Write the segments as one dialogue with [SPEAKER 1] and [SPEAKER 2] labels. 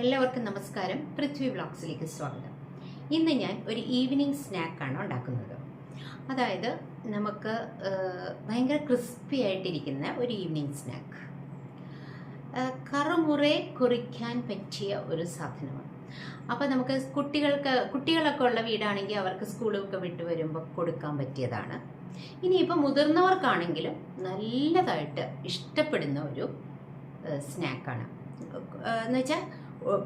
[SPEAKER 1] എല്ലാവർക്കും നമസ്കാരം. പൃഥ്വി വ്ളോഗ്സിലേക്ക് സ്വാഗതം. ഇന്ന് ഞാൻ ഒരു ഈവനിങ് സ്നാക്കാണ് ഉണ്ടാക്കുന്നത്. അതായത് നമുക്ക് ഭയങ്കര ക്രിസ്പി ആയിട്ടിരിക്കുന്ന ഒരു ഈവനിങ് സ്നാക്ക് കറുമുറെ കുറിക്കാൻ പറ്റിയ ഒരു സാധനമാണ്. അപ്പോൾ നമുക്ക് കുട്ടികൾക്ക് കുട്ടികളൊക്കെ ഉള്ള വീടാണെങ്കിൽ അവർക്ക് സ്കൂളൊക്കെ വിട്ട് വരുമ്പോൾ കൊടുക്കാൻ പറ്റിയതാണ്. ഇനിയിപ്പോൾ മുതിർന്നവർക്കാണെങ്കിലും നല്ലതായിട്ട് ഇഷ്ടപ്പെടുന്ന ഒരു സ്നാക്കാണ് എന്ന് വെച്ചാൽ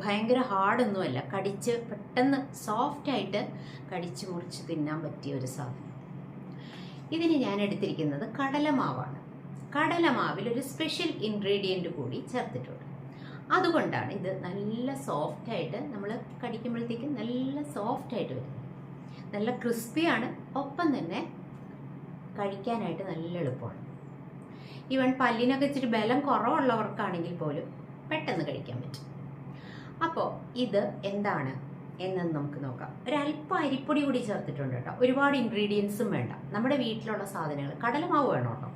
[SPEAKER 1] ഭയങ്കര ഹാർഡൊന്നുമല്ല. കടിച്ച് പെട്ടെന്ന് സോഫ്റ്റായിട്ട് കടിച്ച് മുറിച്ച് തിന്നാൻ പറ്റിയ ഒരു സാധനം. ഇതിന് ഞാൻ എടുത്തിരിക്കുന്നത് കടലമാവാണ്. കടലമാവിൽ ഒരു സ്പെഷ്യൽ ഇൻഗ്രീഡിയന്റ് കൂടി ചേർത്തിട്ടുണ്ട്. അതുകൊണ്ടാണ് ഇത് നല്ല സോഫ്റ്റായിട്ട് നമ്മൾ കടിക്കുമ്പോഴത്തേക്കും നല്ല സോഫ്റ്റായിട്ട് വരും. നല്ല ക്രിസ്പിയാണ്. ഒപ്പം തന്നെ കഴിക്കാനായിട്ട് നല്ല എളുപ്പമാണ്. ഈവൻ പല്ലിനൊക്കെ ഇച്ചിരി ബലം കുറവുള്ളവർക്കാണെങ്കിൽ പോലും പെട്ടെന്ന് കഴിക്കാൻ പറ്റും. അപ്പോൾ ഇത് എന്താണ് എന്നത് നമുക്ക് നോക്കാം. ഒരല്പം അരിപ്പൊടി കൂടി ചേർത്തിട്ടുണ്ട് കേട്ടോ. ഒരുപാട് ഇൻഗ്രീഡിയൻസും വേണ്ട. നമ്മുടെ വീട്ടിലുള്ള സാധനങ്ങൾ. കടലമാവ് വേണം കേട്ടോ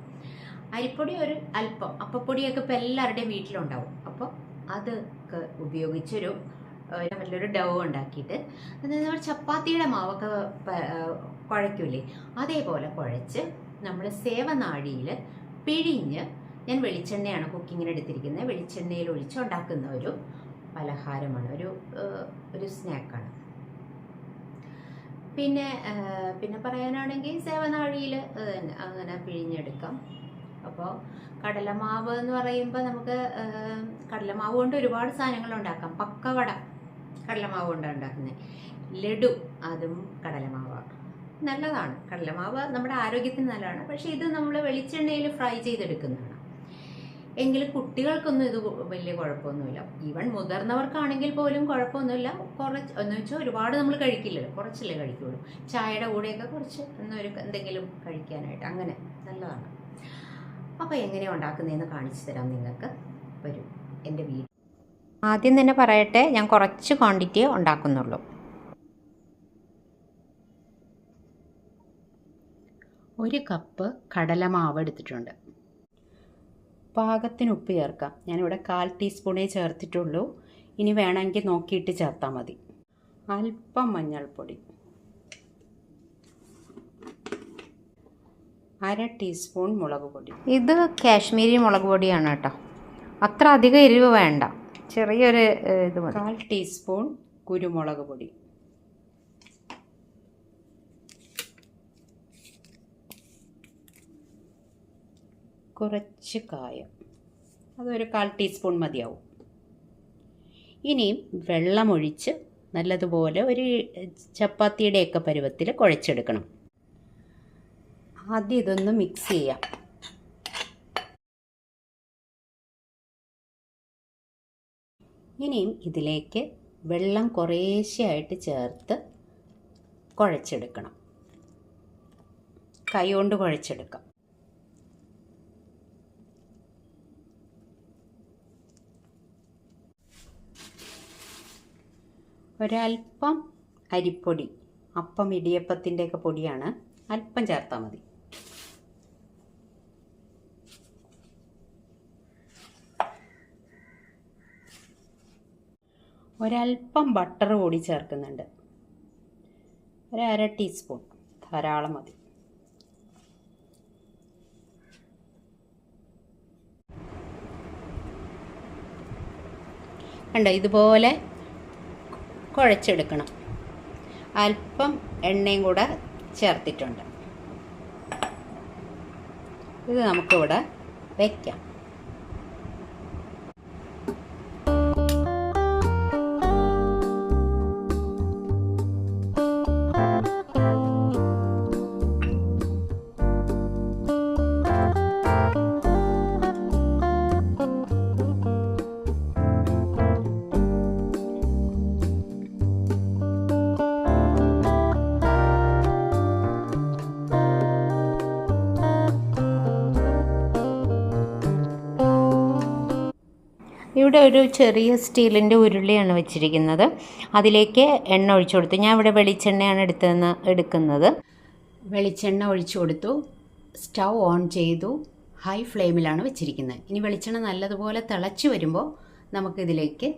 [SPEAKER 1] അരിപ്പൊടി ഒരു അല്പം അപ്പപ്പൊടിയൊക്കെ ഇപ്പോൾ എല്ലാവരുടെയും വീട്ടിലുണ്ടാവും. അപ്പോൾ അതൊക്കെ ഉപയോഗിച്ചൊരു നല്ലൊരു ഡവ് ഉണ്ടാക്കിയിട്ട് നമ്മൾ ചപ്പാത്തിയുടെ മാവൊക്കെ കുഴയ്ക്കൂലേ അതേപോലെ കുഴച്ച് നമ്മൾ സേവനാഴിയിൽ പിഴിഞ്ഞ് ഞാൻ വെളിച്ചെണ്ണയാണ് കുക്കിങ്ങിന് എടുത്തിരിക്കുന്നത്. വെളിച്ചെണ്ണയിൽ ഒഴിച്ച് ഉണ്ടാക്കുന്ന ഒരു പലഹാരമാണ്. ഒരു ഒരു സ്നാക്കാണ്. പിന്നെ പിന്നെ പറയാനാണെങ്കിൽ സേവനാഴിയിൽ അങ്ങനെ പിഴിഞ്ഞെടുക്കാം. അപ്പോൾ കടലമാവ് എന്ന് പറയുമ്പോൾ നമുക്ക് കടലമാവ് കൊണ്ട് ഒരുപാട് സാധനങ്ങൾ ഉണ്ടാക്കാം പക്കവട കടലമാവ് കൊണ്ടാണ് ഉണ്ടാക്കുന്നത് ലഡു അതും കടലമാവാണ് നല്ലതാണ്. കടലമാവ് നമ്മുടെ ആരോഗ്യത്തിന് നല്ലതാണ്. പക്ഷേ ഇത് നമ്മൾ വെളിച്ചെണ്ണയിൽ ഫ്രൈ ചെയ്തെടുക്കുന്നതാണ്. എങ്കിലും കുട്ടികൾക്കൊന്നും ഇത് വലിയ കുഴപ്പമൊന്നുമില്ല. ഈവൻ മുതിർന്നവർക്കാണെങ്കിൽ പോലും കുഴപ്പമൊന്നുമില്ല. കുറച്ച് എന്ന് വെച്ചാൽ ഒരുപാട് നമ്മൾ കഴിക്കില്ലല്ലോ. കുറച്ചല്ലേ കഴിക്കുള്ളൂ. ചായയുടെ കൂടെയൊക്കെ കുറച്ച് എന്നൊരു എന്തെങ്കിലും കഴിക്കാനായിട്ട് അങ്ങനെ നല്ലതാണ്. അപ്പോൾ എങ്ങനെയാണ് ഉണ്ടാക്കുന്നതെന്ന് കാണിച്ചു തരാം നിങ്ങൾക്ക്. വരും. എന്റെ വീട് ആദ്യം തന്നെ പറയട്ടെ ഞാൻ കുറച്ച് ക്വാണ്ടിറ്റിയേ ഉണ്ടാക്കുന്നുള്ളൂ. ഒരു കപ്പ് കടലമാവ് എടുത്തിട്ടുണ്ട്. പാകത്തിന് ഉപ്പ് ചേർക്കാം ഞാനിവിടെ കാൽ ടീസ്പൂണേ ചേർത്തിട്ടുള്ളൂ. ഇനി വേണമെങ്കിൽ നോക്കിയിട്ട് ചേർത്താൽ മതി. അല്പം മഞ്ഞൾപ്പൊടി. അര ടീസ്പൂൺ മുളക് പൊടി. ഇത് കാശ്മീരി മുളക് പൊടിയാണ് കേട്ടോ. അത്ര അധികം എരിവ് വേണ്ട. ചെറിയൊരു ഇത് കാൽ ടീസ്പൂൺ കുരുമുളക് പൊടി. കുറച്ച് കായം. അതൊരു കാൽ ടീസ്പൂൺ മതിയാവും. ഇനിയും വെള്ളമൊഴിച്ച് നല്ലതുപോലെ ഒരു ചപ്പാത്തിയുടെയൊക്കെ പരുവത്തിൽ കുഴച്ചെടുക്കണം. ആദ്യം ഇതൊന്ന് മിക്സ് ചെയ്യാം. ഇനിയും ഇതിലേക്ക് വെള്ളം കുറേശ്ശെയായിട്ട് ചേർത്ത് കുഴച്ചെടുക്കണം. കൈ കൊണ്ട് കുഴച്ചെടുക്കാം. ഒരല്പം അരിപ്പൊടി അപ്പം ഇടിയപ്പത്തിന്റെയൊക്കെ പൊടിയാണ്. അല്പം ചേർത്താൽ മതി. ഒരല്പം ബട്ടർ കൂടി ചേർക്കുന്നുണ്ട്. ഒരു അര ടീസ്പൂൺ ധാരാളം മതി. കണ്ടോ? ഇതുപോലെ കുഴച്ചെടുക്കണം. അല്പം എണ്ണയും കൂടെ ചേർത്തിട്ടുണ്ട്. ഇത് നമുക്കിവിടെ വയ്ക്കാം ഇവിടെ ഒരു ചെറിയ സ്റ്റീലിന്റെ ഉരുളിയാണ് വെച്ചിരിക്കുന്നത്. അതിലേക്ക് എണ്ണ ഒഴിച്ചു കൊടുത്തു. ഞാൻ ഇവിടെ വെളിച്ചെണ്ണയാണ് എടുത്തതെന്ന് എടുക്കുന്നത്. വെളിച്ചെണ്ണ ഒഴിച്ചു കൊടുത്തു. സ്റ്റൗ ഓൺ ചെയ്തു. ഹൈ ഫ്ലെയിമിലാണ് വെച്ചിരിക്കുന്നത്. ഇനി വെളിച്ചെണ്ണ നല്ലതുപോലെ തിളച്ച് വരുമ്പോൾ നമുക്കിതിലേക്ക്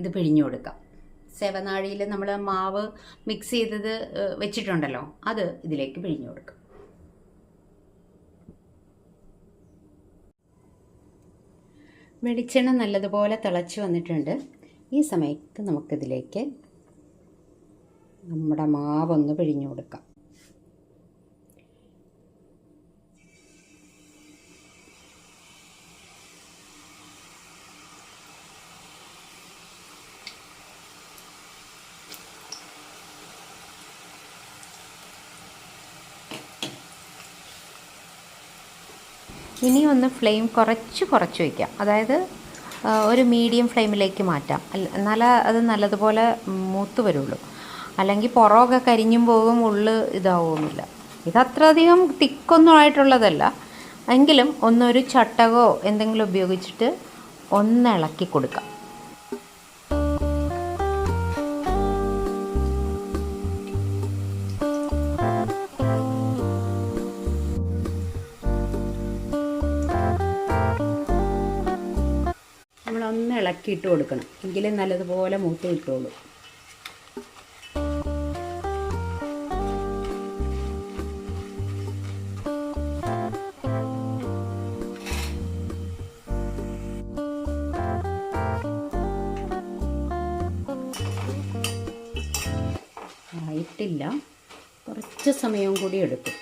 [SPEAKER 1] ഇത് പിഴിഞ്ഞു കൊടുക്കാം. സേവനാഴിയിൽ നമ്മൾ മാവ് മിക്സ് ചെയ്തത് വെച്ചിട്ടുണ്ടല്ലോ. അത് ഇതിലേക്ക് പിഴിഞ്ഞു കൊടുക്കാം. വെളിച്ചെണ്ണ നല്ലതുപോലെ തിളച്ച് വന്നിട്ടുണ്ട്. ഈ സമയത്ത് നമുക്കിതിലേക്ക് നമ്മുടെ മാവൊന്ന് പിഴിഞ്ഞു കൊടുക്കാം. ഇനി ഒന്ന് ഫ്ലെയിം കുറച്ച് കുറച്ച് വയ്ക്കാം. അതായത് ഒരു മീഡിയം ഫ്ലെയിമിലേക്ക് മാറ്റാം. എന്നാലേ അത് നല്ലതുപോലെ മൂത്ത് വരുള്ളൂ. അല്ലെങ്കിൽ പുറമൊക്കെ കരിഞ്ഞും പോകും ഉള്ളു ഇതാവുമില്ല ഇത് അത്രയധികം തിക്കൊന്നും ആയിട്ടുള്ളതല്ല. എങ്കിലും ഒന്നൊരു ചട്ടകോ എന്തെങ്കിലും ഉപയോഗിച്ചിട്ട് ഒന്ന് ഇളക്കി കൊടുക്കാം. നമ്മളൊന്ന് ഇളക്കിയിട്ട് കൊടുക്കണം. എങ്കിലേ നല്ലതുപോലെ മൂത്ത് കിട്ടുള്ളൂ. ആയിട്ടില്ല. കുറച്ച് സമയം കൂടി എടുക്കും.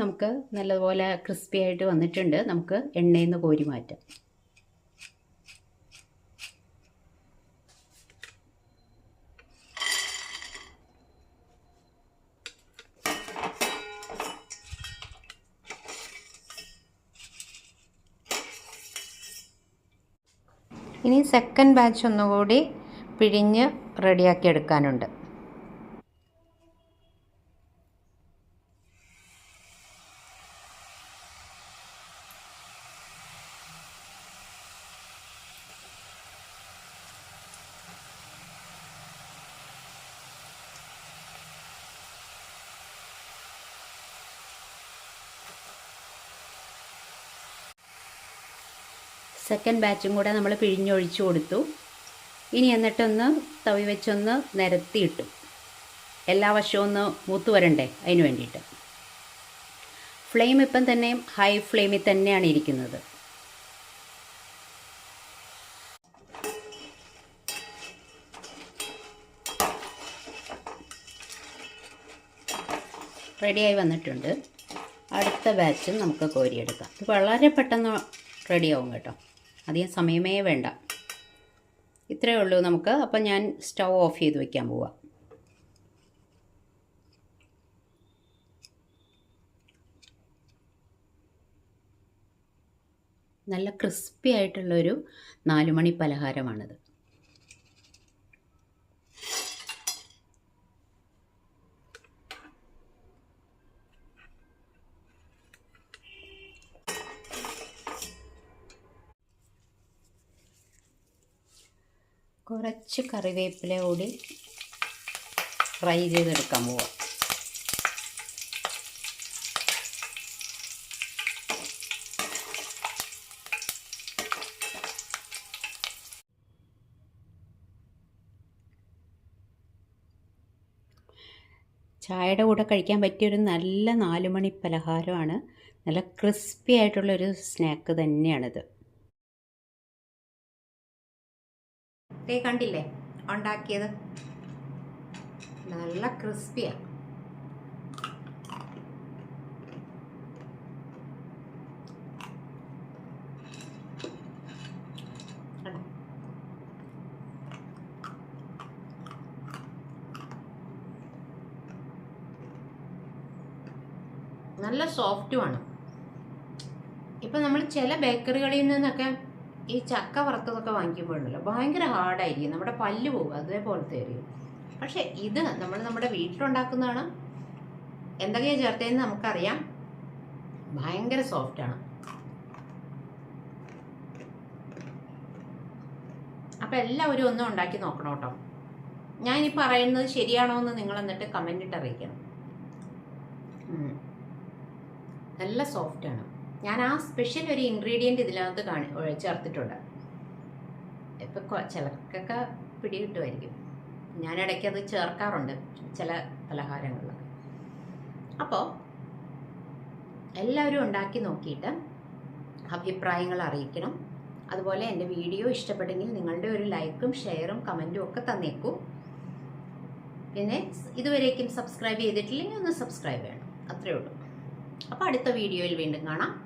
[SPEAKER 1] നമുക്ക് നല്ലതുപോലെ ക്രിസ്പി ആയിട്ട് വന്നിട്ടുണ്ട്. നമുക്ക് എണ്ണയിൽ നിന്ന് കോരി മാറ്റാം. ഇനി സെക്കൻഡ് ബാച്ച് ഒന്നുകൂടി പിഴിഞ്ഞ് റെഡിയാക്കി എടുക്കാനുണ്ട്. സെക്കൻഡ് ബാച്ചും കൂടെ നമ്മൾ പിഴിഞ്ഞൊഴിച്ചു കൊടുത്തു. ഇനി എന്നിട്ടൊന്ന് തവി വെച്ചൊന്ന് നിരത്തിയിട്ടു. എല്ലാ വശവും ഒന്ന് മൂത്ത് വരണ്ടേ അതിന് വേണ്ടിയിട്ട്. ഫ്ലെയിം ഇപ്പം തന്നെ ഹൈ ഫ്ലെയിമിൽ തന്നെയാണ് ഇരിക്കുന്നത്. റെഡിയായി വന്നിട്ടുണ്ട്. അടുത്ത ബാച്ചും നമുക്ക് കോരിയെടുക്കാം. ഇത് വളരെ പെട്ടെന്ന് റെഡിയാവും കേട്ടോ. അധികം സമയമേ വേണ്ട. ഇത്രയേ ഉള്ളൂ നമുക്ക്. അപ്പം ഞാൻ സ്റ്റൗ ഓഫ് ചെയ്ത് വയ്ക്കാൻ പോവാം. നല്ല ക്രിസ്പി ആയിട്ടുള്ളൊരു നാലുമണി പലഹാരമാണിത്. കുറച്ച് കറിവേപ്പില കൂടി ഫ്രൈ ചെയ്തെടുക്കാൻ പോവാം. ചായയുടെ കൂടെ കഴിക്കാൻ പറ്റിയൊരു നല്ല നാലുമണി പലഹാരമാണ്. നല്ല ക്രിസ്പി ആയിട്ടുള്ളൊരു സ്നാക്ക് തന്നെയാണിത്. ദേ കണ്ടില്ലേ? ഉണ്ടാക്കിയത്. നല്ല ക്രിസ്പിയാണ് നല്ല സോഫ്റ്റുമാണ് ഇപ്പം നമ്മൾ ചില ബേക്കറികളിൽ നിന്നൊക്കെ ഈ ചക്ക വറുത്തതൊക്കെ വാങ്ങിക്കുമ്പോഴുണ്ടല്ലോ ഭയങ്കര ഹാർഡായിരിക്കും നമ്മുടെ പല്ല് പോകും അതേപോലത്തെ ആയിരിക്കും. പക്ഷെ ഇത് നമ്മൾ നമ്മുടെ വീട്ടിലുണ്ടാക്കുന്നതാണ്. എന്തൊക്കെയാണ് ചേർത്തതെന്ന് നമുക്കറിയാം. ഭയങ്കര സോഫ്റ്റാണ് അപ്പം എല്ലാവരും ഒന്നും ഉണ്ടാക്കി നോക്കണം കേട്ടോ. ഞാൻ ഈ പറയുന്നത് ശരിയാണോ എന്ന് നിങ്ങൾ എന്നിട്ട് കമന്റ് ഇട്ട് അറിയിക്കണം. നല്ല സോഫ്റ്റാണ് ഞാൻ ആ സ്പെഷ്യൽ ഒരു ഇൻഗ്രീഡിയന്റ് ഇതിനകത്ത് കാണി ചേർത്തിട്ടുണ്ട്. ഇപ്പം കൊ- ചിലർക്കൊക്കെ പിടികിട്ടുമായിരിക്കും. ഞാൻ ഇടയ്ക്ക് അത് ചേർക്കാറുണ്ട് ചില പലഹാരങ്ങളിലൊക്കെ. അപ്പോൾ എല്ലാവരും ഉണ്ടാക്കി നോക്കിയിട്ട് അഭിപ്രായങ്ങൾ അറിയിക്കണം. അതുപോലെ എന്റെ വീഡിയോ ഇഷ്ടപ്പെട്ടെങ്കിൽ നിങ്ങളുടെ ഒരു ലൈക്കും ഷെയറും കമന്റും ഒക്കെ തന്നേക്കൂ. പിന്നെ ഇതുവരേക്കും സബ്സ്ക്രൈബ് ചെയ്തിട്ടില്ലെങ്കിൽ ഒന്ന് സബ്സ്ക്രൈബ് ചെയ്യണം. അത്രയേ ഉള്ളൂ. അപ്പോൾ അടുത്ത വീഡിയോയിൽ വീണ്ടും കാണാം.